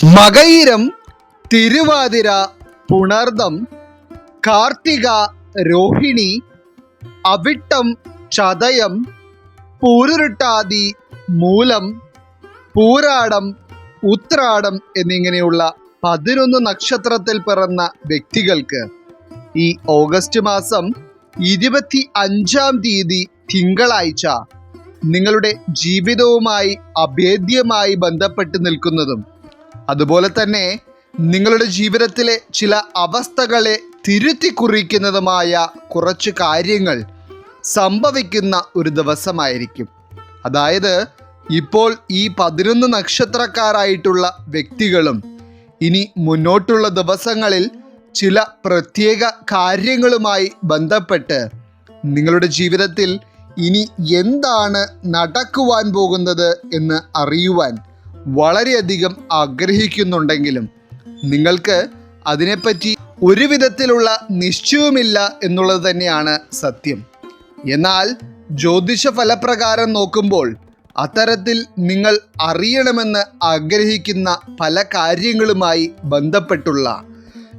മകയിരം തിരുവാതിര പുണർദം കാർത്തിക രോഹിണി അവിട്ടം ചതയം പൂരുരുട്ടാതി മൂലം പൂരാടം ഉത്രാടം എന്നിങ്ങനെയുള്ള പതിനൊന്ന് നക്ഷത്രത്തിൽ പിറന്ന വ്യക്തികൾക്ക് ഈ ഓഗസ്റ്റ് മാസം ഇരുപത്തി അഞ്ചാം തീയതി തിങ്കളാഴ്ച നിങ്ങളുടെ ജീവിതവുമായി അഭേദ്യമായി ബന്ധപ്പെട്ട് നിൽക്കുന്നതും അതുപോലെ തന്നെ നിങ്ങളുടെ ജീവിതത്തിലെ ചില അവസ്ഥകളെ തിരുത്തി കുറിക്കുന്നതുമായ കുറച്ച് കാര്യങ്ങൾ സംഭവിക്കുന്ന ഒരു ദിവസമായിരിക്കും. അതായത് ഇപ്പോൾ ഈ പതിനൊന്ന് നക്ഷത്രക്കാരായിട്ടുള്ള വ്യക്തികളും ഇനി മുന്നോട്ടുള്ള ദിവസങ്ങളിൽ ചില പ്രത്യേക കാര്യങ്ങളുമായി ബന്ധപ്പെട്ട് നിങ്ങളുടെ ജീവിതത്തിൽ ഇനി എന്താണ് നടക്കുവാൻ പോകുന്നത് എന്ന് അറിയുവാൻ വളരെയധികം ആഗ്രഹിക്കുന്നുണ്ടെങ്കിലും നിങ്ങൾക്ക് അതിനെപ്പറ്റി ഒരു വിധത്തിലുള്ള നിശ്ചയവുമില്ല എന്നുള്ളത് തന്നെയാണ് സത്യം. എന്നാൽ ജ്യോതിഷ ഫലപ്രകാരം നോക്കുമ്പോൾ അത്തരത്തിൽ നിങ്ങൾ അറിയണമെന്ന് ആഗ്രഹിക്കുന്ന പല കാര്യങ്ങളുമായി ബന്ധപ്പെട്ടുള്ള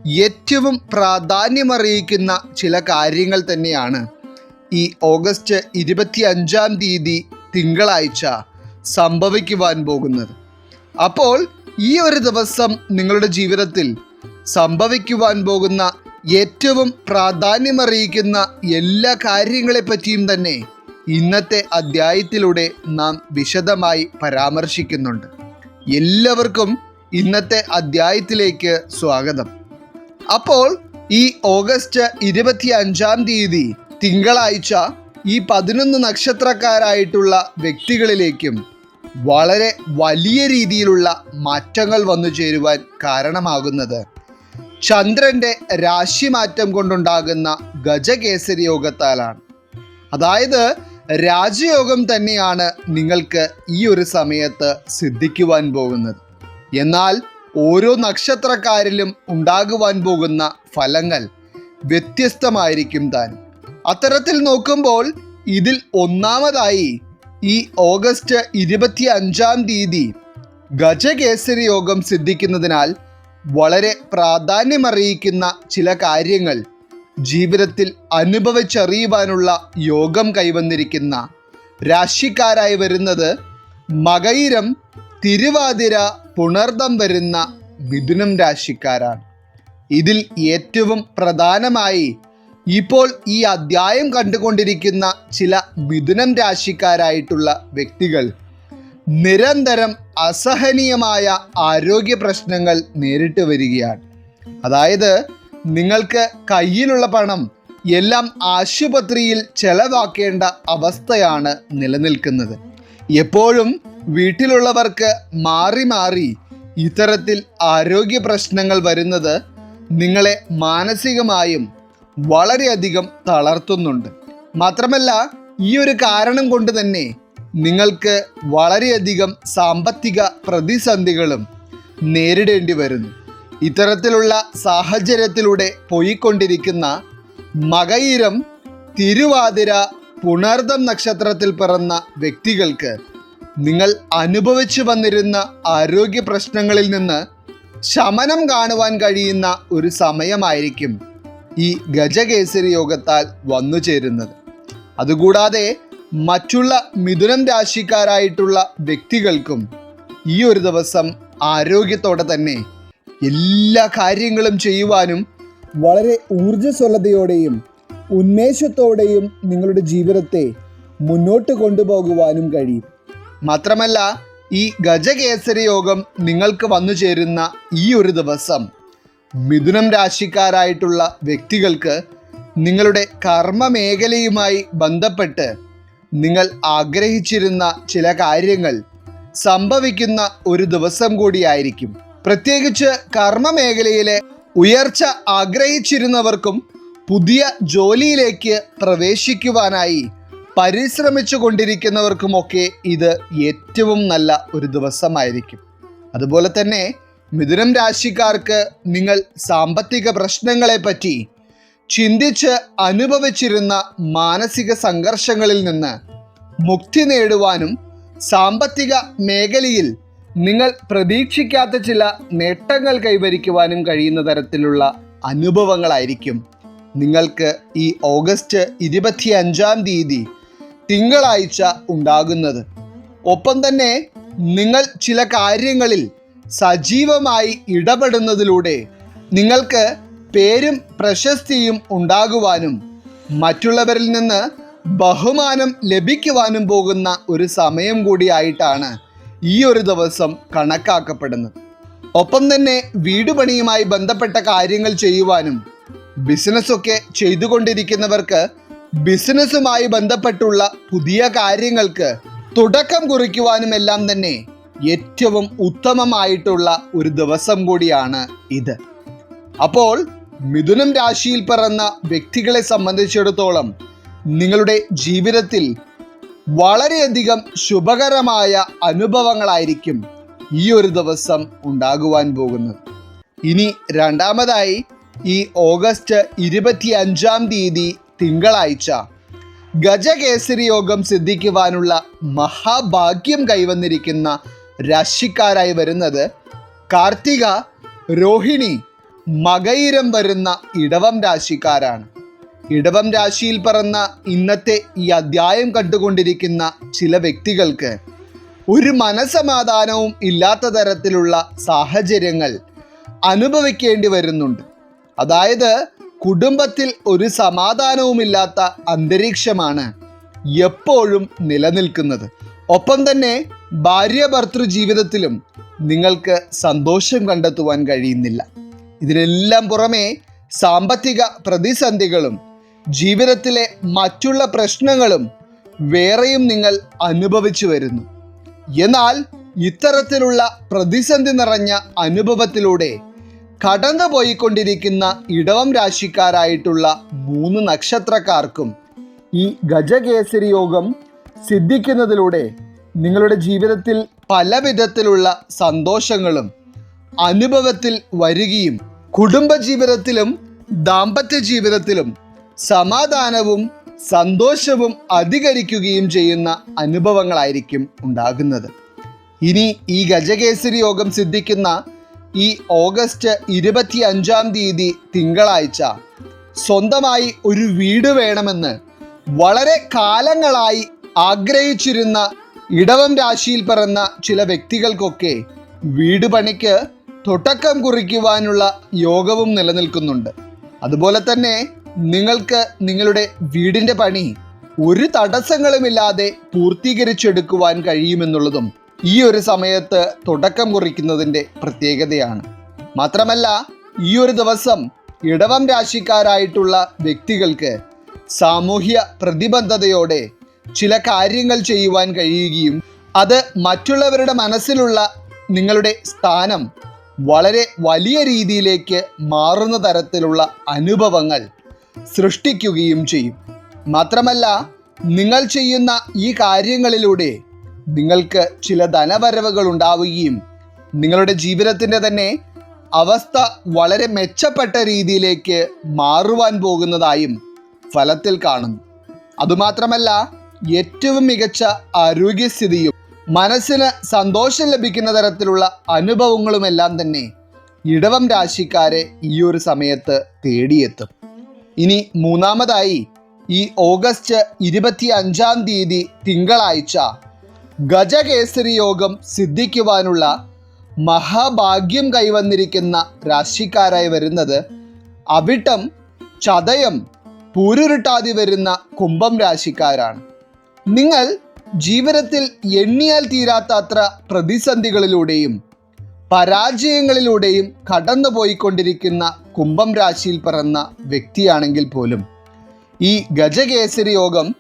ഏറ്റവും പ്രാധാന്യമറിയിക്കുന്ന ചില കാര്യങ്ങൾ തന്നെയാണ്. ഈ ഓഗസ്റ്റ് ഇരുപത്തി അഞ്ചാം തീയതി തിങ്കളാഴ്ച സംഭവിക്കുവാൻ പോകുന്നത്. അപ്പോൾ ഈ ഒരു ദിവസം നിങ്ങളുടെ ജീവിതത്തിൽ സംഭവിക്കുവാൻ പോകുന്ന ഏറ്റവും പ്രാധാന്യമറിയിക്കുന്ന എല്ലാ കാര്യങ്ങളെപ്പറ്റിയും തന്നെ ഇന്നത്തെ അധ്യായത്തിലൂടെ നാം വിശദമായി പരാമർശിക്കുന്നുണ്ട്. എല്ലാവർക്കും ഇന്നത്തെ അധ്യായത്തിലേക്ക് സ്വാഗതം. അപ്പോൾ ഈ ഓഗസ്റ്റ് ഇരുപത്തി അഞ്ചാം തീയതി തിങ്കളാഴ്ച ഈ പതിനൊന്ന് നക്ഷത്രക്കാരായിട്ടുള്ള വ്യക്തികളിലേക്കും വളരെ വലിയ രീതിയിലുള്ള മാറ്റങ്ങൾ വന്നു ചേരുവാൻ കാരണമാകുന്നത്. ചന്ദ്രന്റെ രാശിമാറ്റം കൊണ്ടുണ്ടാകുന്ന ഗജകേസരി യോഗത്താലാണ്. അതായത് രാജയോഗം തന്നെയാണ് നിങ്ങൾക്ക് ഈ ഒരു സമയത്ത് സിദ്ധിക്കുവാൻ പോകുന്നത്. എന്നാൽ ഓരോ നക്ഷത്രക്കാരിലും ഉണ്ടാകുവാൻ പോകുന്ന ഫലങ്ങൾ വ്യത്യസ്തമായിരിക്കും താൻ അത്തരത്തിൽ നോക്കുമ്പോൾ ഇതിൽ ഒന്നാമതായി ഈ ഓഗസ്റ്റ് ഇരുപത്തി അഞ്ചാം തീയതി ഗജകേസരി യോഗം സിദ്ധിക്കുന്നതിനാൽ വളരെ പ്രാധാന്യമറിയിക്കുന്ന ചില കാര്യങ്ങൾ ജീവിതത്തിൽ അനുഭവിച്ചറിയുവാനുള്ള യോഗം കൈവന്നിരിക്കുന്ന രാശിക്കാരായി വരുന്നത് മകൈരം തിരുവാതിര പുണർദം വരുന്ന മിഥുനം രാശിക്കാരാണ്. ഇതിൽ ഏറ്റവും പ്രധാനമായി ഇപ്പോൾ ഈ അധ്യായം കണ്ടുകൊണ്ടിരിക്കുന്ന ചില മിഥുനം രാശിക്കാരായിട്ടുള്ള വ്യക്തികൾ നിരന്തരം അസഹനീയമായ ആരോഗ്യ പ്രശ്നങ്ങൾ നേരിട്ട് വരികയാണ്. അതായത് നിങ്ങൾക്ക് കയ്യിലുള്ള പണം എല്ലാം ആശുപത്രിയിൽ ചെലവാക്കേണ്ട അവസ്ഥയാണ് നിലനിൽക്കുന്നത്. എപ്പോഴും വീട്ടിലുള്ളവർക്ക് മാറി മാറി ഇത്തരത്തിൽ ആരോഗ്യ പ്രശ്നങ്ങൾ വരുന്നത് നിങ്ങളെ മാനസികമായും വളരെയധികം തളർത്തുന്നുണ്ട്. മാത്രമല്ല ഈ ഒരു കാരണം കൊണ്ട് തന്നെ നിങ്ങൾക്ക് വളരെയധികം സാമ്പത്തിക പ്രതിസന്ധികളും നേരിടേണ്ടി വരുന്നു. ഇത്തരത്തിലുള്ള സാഹചര്യത്തിലൂടെ പോയിക്കൊണ്ടിരിക്കുന്ന മകയിരം തിരുവാതിര പുണർദം നക്ഷത്രത്തിൽ പിറന്ന വ്യക്തികൾക്ക് നിങ്ങൾ അനുഭവിച്ചു വന്നിരുന്ന ആരോഗ്യ പ്രശ്നങ്ങളിൽ നിന്ന് ശമനം കാണുവാൻ കഴിയുന്ന ഒരു സമയമായിരിക്കും. ഈ ഗജകേസരി യോഗത്താൽ വന്നു ചേരുന്നത്. അതുകൂടാതെ മറ്റുള്ള മിഥുനം രാശിക്കാരായിട്ടുള്ള വ്യക്തികൾക്കും ഈ ഒരു ദിവസം ആരോഗ്യത്തോടെ തന്നെ എല്ലാ കാര്യങ്ങളും ചെയ്യുവാനും വളരെ ഊർജസ്വലതയോടെയും ഉന്മേഷത്തോടെയും നിങ്ങളുടെ ജീവിതത്തെ മുന്നോട്ട് കൊണ്ടുപോകുവാനും കഴിയും. മാത്രമല്ല ഈ ഗജകേസരി യോഗം നിങ്ങൾക്ക് വന്നു ചേരുന്ന ഈ ഒരു ദിവസം മിഥുനം രാശിക്കാരായിട്ടുള്ള വ്യക്തികൾക്ക് നിങ്ങളുടെ കർമ്മ മേഖലയുമായി ബന്ധപ്പെട്ട് നിങ്ങൾ ആഗ്രഹിച്ചിരുന്ന ചില കാര്യങ്ങൾ സംഭവിക്കുന്ന ഒരു ദിവസം കൂടിയായിരിക്കും. പ്രത്യേകിച്ച് കർമ്മ മേഖലയിലെ ഉയർച്ച ആഗ്രഹിച്ചിരുന്നവർക്കും പുതിയ ജോലിയിലേക്ക് പ്രവേശിക്കുവാനായി പരിശ്രമിച്ചു കൊണ്ടിരിക്കുന്നവർക്കുമൊക്കെ ഇത് ഏറ്റവും നല്ല ഒരു ദിവസമായിരിക്കും. അതുപോലെ തന്നെ മിഥുനം രാശിക്കാർക്ക് നിങ്ങൾ സാമ്പത്തിക പ്രശ്നങ്ങളെപ്പറ്റി ചിന്തിച്ച് അനുഭവിച്ചിരുന്ന മാനസിക സംഘർഷങ്ങളിൽ നിന്ന് മുക്തി നേടുവാനും സാമ്പത്തിക മേഖലയിൽ നിങ്ങൾ പ്രതീക്ഷിക്കാത്ത ചില നേട്ടങ്ങൾ കൈവരിക്കുവാനും കഴിയുന്ന തരത്തിലുള്ള അനുഭവങ്ങളായിരിക്കും. നിങ്ങൾക്ക് ഈ ഓഗസ്റ്റ് ഇരുപത്തി അഞ്ചാം തീയതി തിങ്കളാഴ്ച ഉണ്ടാകുന്നത്. ഒപ്പം തന്നെ നിങ്ങൾ ചില കാര്യങ്ങളിൽ സജീവമായി ഇടപെടുന്നതിലൂടെ നിങ്ങൾക്ക് പേരും പ്രശസ്തിയും ഉണ്ടാകുവാനും മറ്റുള്ളവരിൽ നിന്ന് ബഹുമാനം ലഭിക്കുവാനും പോകുന്ന ഒരു സമയം കൂടിയായിട്ടാണ് ഈ ഒരു ദിവസം കണക്കാക്കപ്പെടുന്നത്. ഒപ്പം തന്നെ വീടുപണിയുമായി ബന്ധപ്പെട്ട കാര്യങ്ങൾ ചെയ്യുവാനും ബിസിനസ്സൊക്കെ ചെയ്തുകൊണ്ടിരിക്കുന്നവർക്ക് ബിസിനസ്സുമായി ബന്ധപ്പെട്ടുള്ള പുതിയ കാര്യങ്ങൾക്ക് തുടക്കം കുറിക്കുവാനും എല്ലാം തന്നെ ഏറ്റവും ഉത്തമമായിട്ടുള്ള ഒരു ദിവസം കൂടിയാണ് ഇത്. അപ്പോൾ മിഥുനം രാശിയിൽ പിറന്ന വ്യക്തികളെ സംബന്ധിച്ചിടത്തോളം നിങ്ങളുടെ ജീവിതത്തിൽ വളരെയധികം ശുഭകരമായ അനുഭവങ്ങളായിരിക്കും ഈ ഒരു ദിവസം ഉണ്ടാകുവാൻ പോകുന്നത്. ഇനി രണ്ടാമതായി ഈ ഓഗസ്റ്റ് ഇരുപത്തി അഞ്ചാം തീയതി തിങ്കളാഴ്ച ഗജകേസരി യോഗം സിദ്ധിക്കുവാനുള്ള മഹാഭാഗ്യം കൈവന്നിരിക്കുന്ന രാശിക്കാരായി വരുന്നത് കാർത്തിക രോഹിണി മകയിരം വരുന്ന ഇടവം രാശിക്കാരാണ്. ഇടവം രാശിയിൽ പറന്ന ഇന്നത്തെ ഈ അധ്യായം കണ്ടുകൊണ്ടിരിക്കുന്ന ചില വ്യക്തികൾക്ക് ഒരു മനസമാധാനവും ഇല്ലാത്ത തരത്തിലുള്ള സാഹചര്യങ്ങൾ അനുഭവിക്കേണ്ടി വരുന്നുണ്ട്. അതായത് കുടുംബത്തിൽ ഒരു സമാധാനവുമില്ലാത്ത അന്തരീക്ഷമാണ് എപ്പോഴും നിലനിൽക്കുന്നത്. ഒപ്പം തന്നെ ഭാര്യ ഭർത്തൃ ജീവിതത്തിലും നിങ്ങൾക്ക് സന്തോഷം കണ്ടെത്തുവാൻ കഴിയുന്നില്ല. ഇതിനെല്ലാം പുറമെ സാമ്പത്തിക പ്രതിസന്ധികളും ജീവിതത്തിലെ മറ്റുള്ള പ്രശ്നങ്ങളും വേറെയും നിങ്ങൾ അനുഭവിച്ചു വരുന്നു. എന്നാൽ ഇത്തരത്തിലുള്ള പ്രതിസന്ധി നിറഞ്ഞ അനുഭവത്തിലൂടെ കടന്നു പോയിക്കൊണ്ടിരിക്കുന്ന ഇടവം രാശിക്കാരായിട്ടുള്ള മൂന്ന് നക്ഷത്രക്കാർക്കും ഈ ഗജകേസരി യോഗം സിദ്ധിക്കുന്നതിലൂടെ നിങ്ങളുടെ ജീവിതത്തിൽ പല വിധത്തിലുള്ള സന്തോഷങ്ങളും അനുഭവത്തിൽ വരികയും കുടുംബജീവിതത്തിലും ദാമ്പത്യ ജീവിതത്തിലും സമാധാനവും സന്തോഷവും അധികരിക്കുകയും ചെയ്യുന്ന അനുഭവങ്ങളായിരിക്കും ഉണ്ടാകുന്നത്. ഇനി ഈ ഗജകേസരി യോഗം സിദ്ധിക്കുന്ന ഈ ഓഗസ്റ്റ് ഇരുപത്തി അഞ്ചാം തീയതി തിങ്കളാഴ്ച സ്വന്തമായി ഒരു വീട് വേണമെന്ന് വളരെ കാലങ്ങളായി ആഗ്രഹിച്ചിരുന്ന ഇടവം രാശിയിൽ പിറന്ന ചില വ്യക്തികൾക്കൊക്കെ വീട് പണിക്ക് തുടക്കം കുറിക്കുവാനുള്ള യോഗവും നിലനിൽക്കുന്നുണ്ട്. അതുപോലെ തന്നെ നിങ്ങൾക്ക് നിങ്ങളുടെ വീടിന്റെ പണി ഒരു തടസ്സങ്ങളുമില്ലാതെ പൂർത്തീകരിച്ചെടുക്കുവാൻ കഴിയുമെന്നുള്ളതും ഈ ഒരു സമയത്ത് തുടക്കം കുറിക്കുന്നതിന്റെ പ്രത്യേകതയാണ്. മാത്രമല്ല ഈ ഒരു ദിവസം ഇടവം രാശിക്കാരായിട്ടുള്ള വ്യക്തികൾക്ക് സാമൂഹ്യ പ്രതിബദ്ധതയോടെ ചില കാര്യങ്ങൾ ചെയ്യുവാൻ കഴിയുകയും അത് മറ്റുള്ളവരുടെ മനസ്സിലുള്ള നിങ്ങളുടെ സ്ഥാനം വളരെ വലിയ രീതിയിലേക്ക് മാറുന്ന തരത്തിലുള്ള അനുഭവങ്ങൾ സൃഷ്ടിക്കുകയും ചെയ്യും. മാത്രമല്ല നിങ്ങൾ ചെയ്യുന്ന ഈ കാര്യങ്ങളിലൂടെ നിങ്ങൾക്ക് ചില ധനവരവുകൾ ഉണ്ടാവുകയും നിങ്ങളുടെ ജീവിതത്തിന്റെ തന്നെ അവസ്ഥ വളരെ മെച്ചപ്പെട്ട രീതിയിലേക്ക് മാറുവാൻ പോകുന്നതായും ഫലത്തിൽ കാണുന്നു. അതുമാത്രമല്ല ഏറ്റവും മികച്ച ആരോഗ്യസ്ഥിതിയും മനസ്സിന് സന്തോഷം ലഭിക്കുന്ന തരത്തിലുള്ള അനുഭവങ്ങളുമെല്ലാം തന്നെ ഇടവം രാശിക്കാരെ ഈ ഒരു സമയത്ത് തേടിയെത്തും. ഇനി മൂന്നാമതായി ഈ ഓഗസ്റ്റ് ഇരുപത്തി അഞ്ചാം തീയതി തിങ്കളാഴ്ച ഗജകേസരി യോഗം സിദ്ധിക്കുവാനുള്ള മഹാഭാഗ്യം കൈവന്നിരിക്കുന്ന രാശിക്കാരായി വരുന്നത് അവിട്ടം ചതയം പൂരുരുട്ടാതി വരുന്ന കുംഭം രാശിക്കാരാണ്. നിങ്ങൾ ജീവിതത്തിൽ എണ്ണിയാൽ തീരാത്ത അത്ര പ്രതിസന്ധികളിലൂടെയും പരാജയങ്ങളിലൂടെയും കടന്നുപോയിക്കൊണ്ടിരിക്കുന്ന കുംഭം രാശിയിൽ പിറന്ന വ്യക്തിയാണെങ്കിൽ പോലും ഈ ഗജകേസരി യോഗം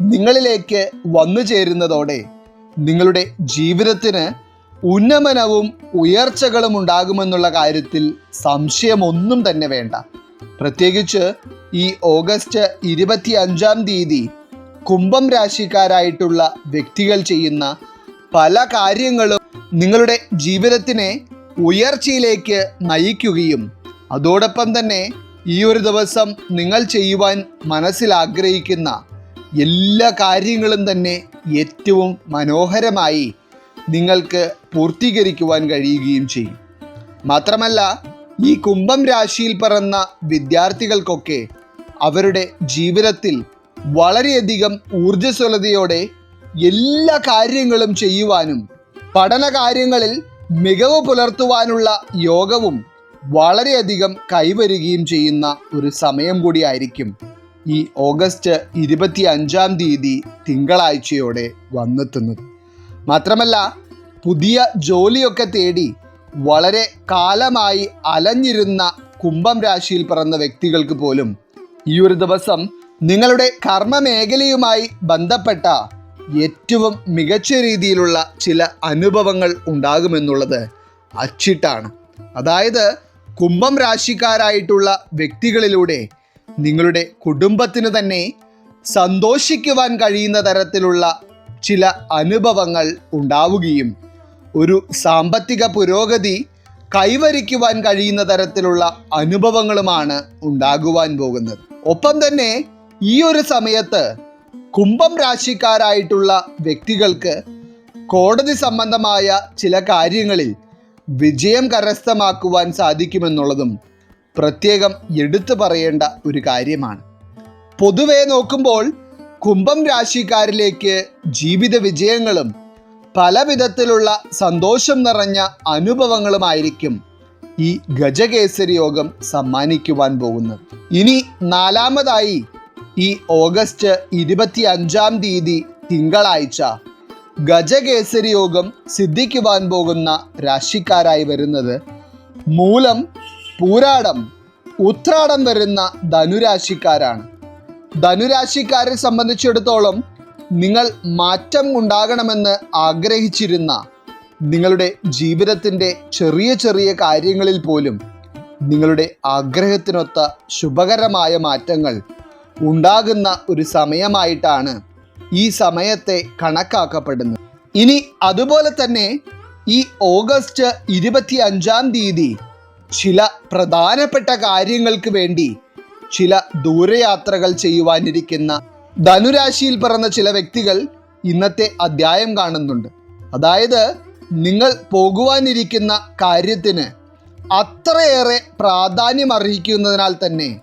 നിങ്ങളിലേക്ക് വന്നു ചേരുന്നതോടെ നിങ്ങളുടെ ജീവിതത്തിന് ഉന്നമനവും ഉയർച്ചകളും ഉണ്ടാകുമെന്നുള്ള കാര്യത്തിൽ സംശയമൊന്നും തന്നെ വേണ്ട. പ്രത്യേകിച്ച് ഈ ഓഗസ്റ്റ് ഇരുപത്തി അഞ്ചാം തീയതി കുംഭം രാശിക്കാരായിട്ടുള്ള വ്യക്തികൾ ചെയ്യുന്ന പല കാര്യങ്ങളും നിങ്ങളുടെ ജീവിതത്തിനെ ഉയർച്ചയിലേക്ക് നയിക്കുകയും അതോടൊപ്പം തന്നെ ഈ ഒരു ദിവസം നിങ്ങൾ ചെയ്യുവാൻ മനസ്സിൽ ആഗ്രഹിക്കുന്ന എല്ലാ കാര്യങ്ങളും തന്നെ ഏറ്റവും മനോഹരമായി നിങ്ങൾക്ക് പൂർത്തീകരിക്കുവാൻ കഴിയുകയും ചെയ്യും. മാത്രമല്ല ഈ കുംഭം രാശിയിൽ പിറന്ന വിദ്യാർത്ഥികൾക്കൊക്കെ അവരുടെ ജീവിതത്തിൽ വളരെയധികം ഊർജസ്വലതയോടെ എല്ലാ കാര്യങ്ങളും ചെയ്യുവാനും പഠന കാര്യങ്ങളിൽ മികവ് പുലർത്തുവാനുള്ള യോഗവും വളരെയധികം കൈവരുകയും ചെയ്യുന്ന ഒരു സമയം കൂടിയായിരിക്കും ഈ ഓഗസ്റ്റ് ഇരുപത്തി അഞ്ചാം തീയതി തിങ്കളാഴ്ചയോടെ വന്നെത്തുന്നത്. മാത്രമല്ല പുതിയ ജോലിയൊക്കെ തേടി വളരെ കാലമായി അലഞ്ഞിരുന്ന കുംഭം രാശിയിൽ പിറന്ന വ്യക്തികൾക്ക് പോലും ഈ ഒരു ദിവസം നിങ്ങളുടെ കർമ്മ മേഖലയുമായി ബന്ധപ്പെട്ട ഏറ്റവും മികച്ച രീതിയിലുള്ള ചില അനുഭവങ്ങൾ ഉണ്ടാകുമെന്നുള്ളത് അച്ചിട്ടാണ്. അതായത് കുംഭം രാശിക്കാരായിട്ടുള്ള വ്യക്തികളിലൂടെ നിങ്ങളുടെ കുടുംബത്തിന് തന്നെ സന്തോഷിക്കുവാൻ കഴിയുന്ന തരത്തിലുള്ള ചില അനുഭവങ്ങൾ ഉണ്ടാവുകയും ഒരു സാമ്പത്തിക പുരോഗതി കൈവരിക്കുവാൻ കഴിയുന്ന തരത്തിലുള്ള അനുഭവങ്ങളുമാണ് ഉണ്ടാകുവാൻ പോകുന്നത്. ഒപ്പം തന്നെ ഈ ഒരു സമയത്ത് കുംഭം രാശിക്കാരായിട്ടുള്ള വ്യക്തികൾക്ക് കോടതി സംബന്ധമായ ചില കാര്യങ്ങളിൽ വിജയം കരസ്ഥമാക്കുവാൻ സാധിക്കുമെന്നുള്ളതും പ്രത്യേകം എടുത്തു പറയേണ്ട ഒരു കാര്യമാണ്. പൊതുവേ നോക്കുമ്പോൾ കുംഭം രാശിക്കാരിലേക്ക് ജീവിത വിജയങ്ങളും പല വിധത്തിലുള്ള സന്തോഷം നിറഞ്ഞ അനുഭവങ്ങളുമായിരിക്കും ഈ ഗജകേസരി യോഗം സമ്മാനിക്കുവാൻ പോകുന്നത്. ഇനി നാലാമതായി ഈ ഓഗസ്റ്റ് ഇരുപത്തി അഞ്ചാം തീയതി തിങ്കളാഴ്ച ഗജകേസരി യോഗം സിദ്ധിക്കുവാൻ പോകുന്ന രാശിക്കാരായി വരുന്നത് മൂലം പൂരാടം ഉത്രാടം വരുന്ന ധനുരാശിക്കാരാണ്. ധനുരാശിക്കാരെ സംബന്ധിച്ചിടത്തോളം നിങ്ങൾ മാറ്റം ഉണ്ടാകണമെന്ന് ആഗ്രഹിച്ചിരുന്ന നിങ്ങളുടെ ജീവിതത്തിന്റെ ചെറിയ ചെറിയ കാര്യങ്ങളിൽ പോലും നിങ്ങളുടെ ആഗ്രഹത്തിനൊത്ത ശുഭകരമായ മാറ്റങ്ങൾ ഉണ്ടാകുന്ന ഒരു സമയമായിട്ടാണ് ഈ സമയത്തെ കണക്കാക്കപ്പെടുന്നത്. ഇനി അതുപോലെ തന്നെ ഈ ഓഗസ്റ്റ് ഇരുപത്തി അഞ്ചാം തീയതി ചില പ്രധാനപ്പെട്ട കാര്യങ്ങൾക്ക് വേണ്ടി ചില ദൂരയാത്രകൾ ചെയ്യുവാനിരിക്കുന്ന ധനുരാശിയിൽ പിറന്ന ചില വ്യക്തികൾ ഇന്നത്തെ അധ്യായം കാണുന്നുണ്ട്. അതായത് നിങ്ങൾ പോകുവാനിരിക്കുന്ന കാര്യത്തിന് അത്രയേറെ പ്രാധാന്യം അർഹിക്കുന്നതിനാൽ തന്നെ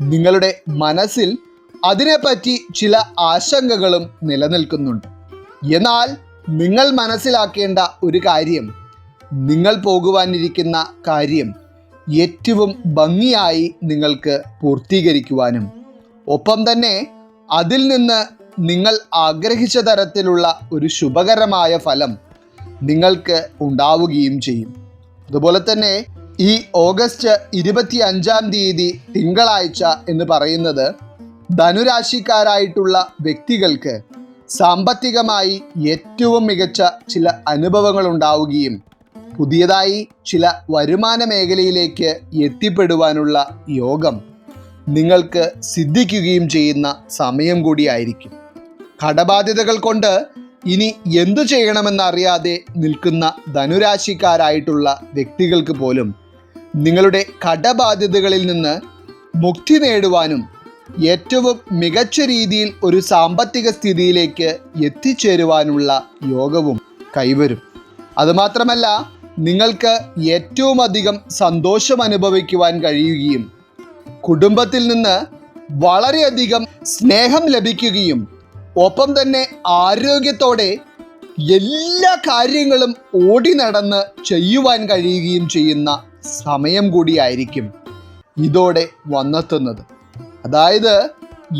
നിങ്ങളുടെ മനസ്സിൽ അതിനെപ്പറ്റി ചില ആശങ്കകളും നിലനിൽക്കുന്നുണ്ട്. എന്നാൽ നിങ്ങൾ മനസ്സിലാക്കേണ്ട ഒരു കാര്യം നിങ്ങൾ പോകുവാനിരിക്കുന്ന കാര്യം ഏറ്റവും ഭംഗിയായി നിങ്ങൾക്ക് പൂർത്തീകരിക്കുവാനും ഒപ്പം തന്നെ അതിൽ നിന്ന് നിങ്ങൾ ആഗ്രഹിച്ച തരത്തിലുള്ള ഒരു ശുഭകരമായ ഫലം നിങ്ങൾക്ക് ഉണ്ടാവുകയും ചെയ്യും. അതുപോലെ തന്നെ ഈ ഓഗസ്റ്റ് ഇരുപത്തി അഞ്ചാം തീയതി തിങ്കളാഴ്ച എന്ന് പറയുന്നത് ധനുരാശിക്കാരായിട്ടുള്ള വ്യക്തികൾക്ക് സാമ്പത്തികമായി ഏറ്റവും മികച്ച ചില അനുഭവങ്ങൾ ഉണ്ടാവുകയും പുതിയതായി ചില വരുമാന മേഖലയിലേക്ക് എത്തിപ്പെടുവാനുള്ള യോഗം നിങ്ങൾക്ക് സിദ്ധിക്കുകയും ചെയ്യുന്ന സമയം കൂടിയായിരിക്കും. കടബാധ്യതകൾ കൊണ്ട് ഇനി എന്തു ചെയ്യണമെന്നറിയാതെ നിൽക്കുന്ന ധനുരാശിക്കാരായിട്ടുള്ള വ്യക്തികൾക്ക് പോലും നിങ്ങളുടെ കടബാധ്യതകളിൽ നിന്ന് മുക്തി നേടുവാനും ഏറ്റവും മികച്ച രീതിയിൽ ഒരു സാമ്പത്തിക സ്ഥിതിയിലേക്ക് എത്തിച്ചേരുവാനുള്ള യോഗവും കൈവരും. അതുമാത്രമല്ല നിങ്ങൾക്ക് ഏറ്റവും അധികം സന്തോഷം അനുഭവിക്കുവാൻ കഴിയുകയും കുടുംബത്തിൽ നിന്ന് വളരെയധികം സ്നേഹം ലഭിക്കുകയും ഒപ്പം തന്നെ ആരോഗ്യത്തോടെ എല്ലാ കാര്യങ്ങളും ഓടി നടന്ന് ചെയ്യുവാൻ കഴിയുകയും ചെയ്യുന്ന സമയം കൂടിയായിരിക്കും ഇതോടെ വന്നെത്തുന്നത്. അതായത്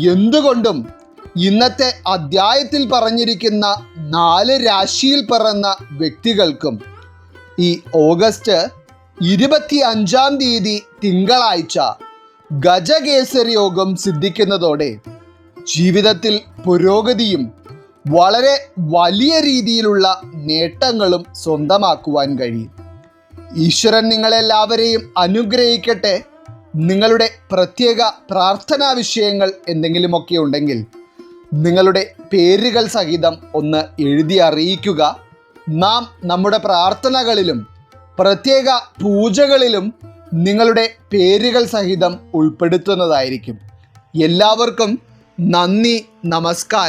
എന്തുകൊണ്ടും ഇന്നത്തെ അധ്യായത്തിൽ പറഞ്ഞിരിക്കുന്ന നാല് രാശിയിൽ പിറന്ന വ്യക്തികൾക്കും ഈ ഓഗസ്റ്റ് ഇരുപത്തി അഞ്ചാം തീയതി തിങ്കളാഴ്ച ഗജകേസരി യോഗം സിദ്ധിക്കുന്നതോടെ ജീവിതത്തിൽ പുരോഗതിയും വളരെ വലിയ രീതിയിലുള്ള നേട്ടങ്ങളും സ്വന്തമാക്കുവാൻ കഴിയും. ഈശ്വരൻ നിങ്ങളെല്ലാവരെയും അനുഗ്രഹിക്കട്ടെ. നിങ്ങളുടെ പ്രത്യേക പ്രാർത്ഥനാ വിഷയങ്ങൾ എന്തെങ്കിലുമൊക്കെ ഉണ്ടെങ്കിൽ നിങ്ങളുടെ പേരുകൾ സഹിതം ഒന്ന് എഴുതി അറിയിക്കുക. നാം നമ്മുടെ പ്രാർത്ഥനകളിലും പ്രത്യേക പൂജകളിലും നിങ്ങളുടെ പേരുകൾ സഹിതം ഉൾപ്പെടുത്തുന്നതായിരിക്കും. എല്ലാവർക്കും നന്ദി നമസ്കാരം.